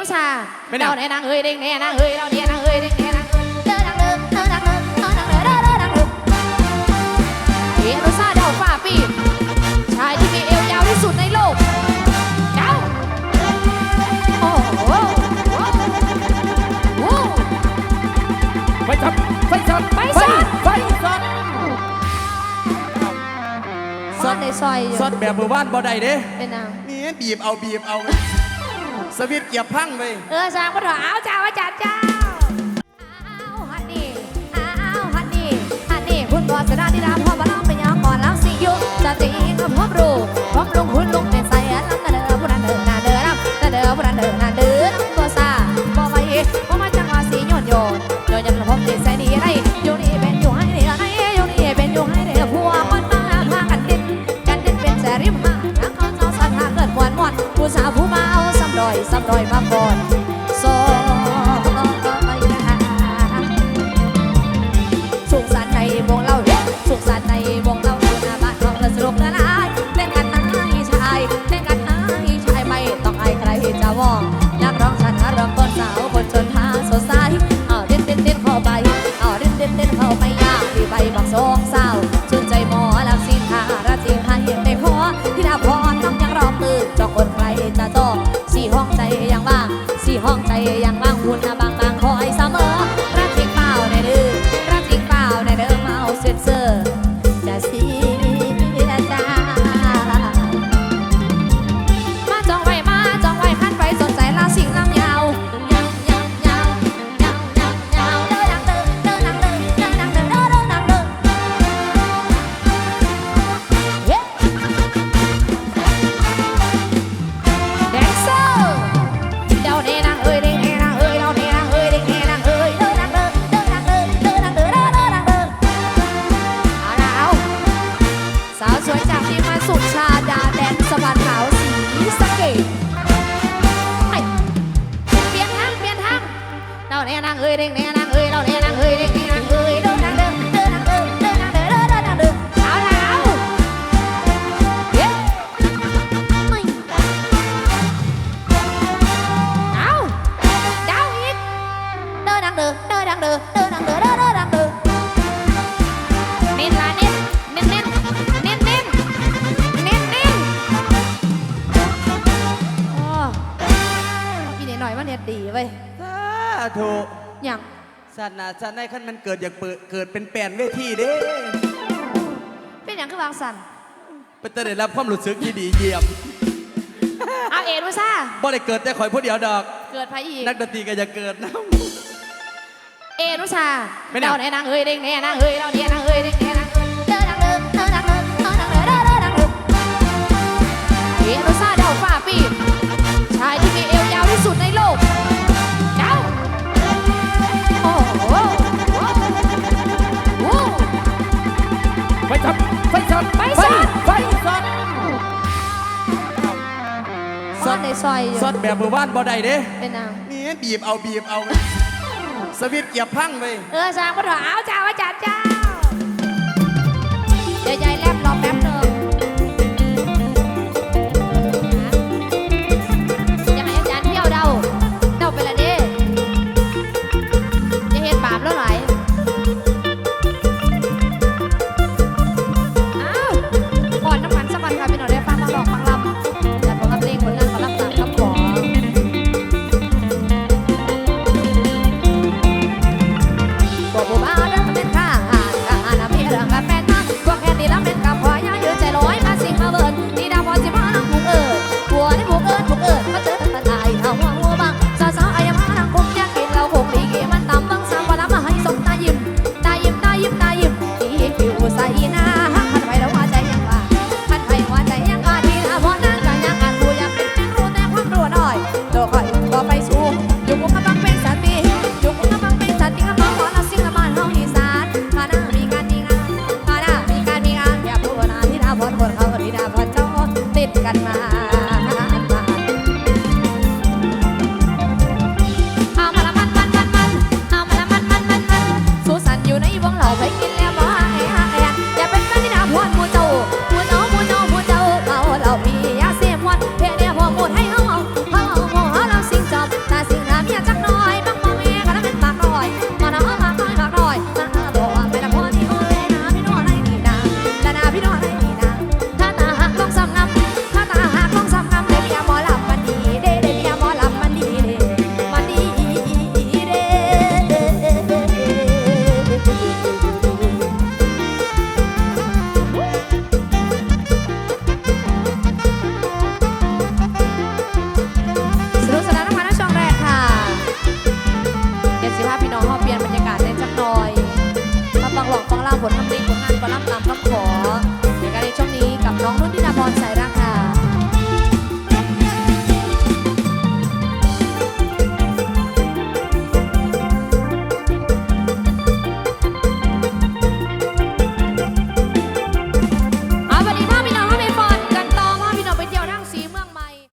นุชาไม่ได้เราแน่นางเอ้ยเด้งแน่นางเอ้ยเราเนี่ยนางเอ้ยเด้งแน่นางเอ้ยเด้อนางเด้อเด้อนางเด้อเด้อนางเด้อเด้อเด้อนางเด้อเอนุชาดาวฟ้าปีนชายที่มีเอวยาวที่สุดในโลกเจ้าโอ้โหโอ้โหไฟช็อตไฟช็อตไฟช็อตไฟช็อตซ่อนในซอยอยู่ช็อตแบบหมู่บ้านบ่ได้เด้เป็นนางนี่บีบเอาบีบเอา สวิตเกียบพังไปเออสร้างก็ถออ้าเจ้าอาจารย์เจ้าอ้าฮันนี่อ้าวฮันนี่ฮันนี่คุณบอสนาที่ดาพ่อมาล้อมเป็นยามก่อนแล้วสิยุจะตีก็พร้อมรู้พร้อมลงหุ่นลงในใส่แล้วนาเด้อผู้นั้นเด้อนาเด้อน้ำนาเด้อผู้นั้นเด้อนาเด้อน้ำตัวซาบ่ไปบ่มาจังหวะสีโยนโยนโยนยันพรมติดใส่ดีไร สี่ เนนางเอ้ยเด้งเนนางเอ้ยเราเน อย่างสัตว์นะสัตว์ในขั้นมันเกิดอยากเปิดเกิดเป็นแปลนเวทีเด้เป็นอย่างคือวางสันเป็นแต่ได้รับความรู้สึกที่ดีเยี่ยมเอาเอ็นวะซ่าบ่ได้เกิดแต่ข่อยผู้เดียวดอก เกิดไผอีกนักดนตรีก็จะเกิดนะ เอ็นวะซ่าไม่ได้เราแน่นางเอ้ยเด้งแน่นางเอ้ยเราเนี่ยนางเอ้ยเด้งแน่นางเอ้ย ฟช็อตไฟช็อตไฟช็อตไฟช็อตซ่อนในซอยอยู่ช็อตแบบหมู่บ้านบ่ได้เด้เป็นนางนี่บีบเอาบีบเอาสวิตช์เกียบพังไปเออสร้างก็ถออ้าวเจ้าอาจารย์เจ้าใหญ่ๆแลบรอบแป๊บันมาเอามาละมันมันมันมันเอามาละมันมันมันมันสุสันอยู่ในวงเหล่าไปกินแล้ว ขอกฟังเราผลทำดี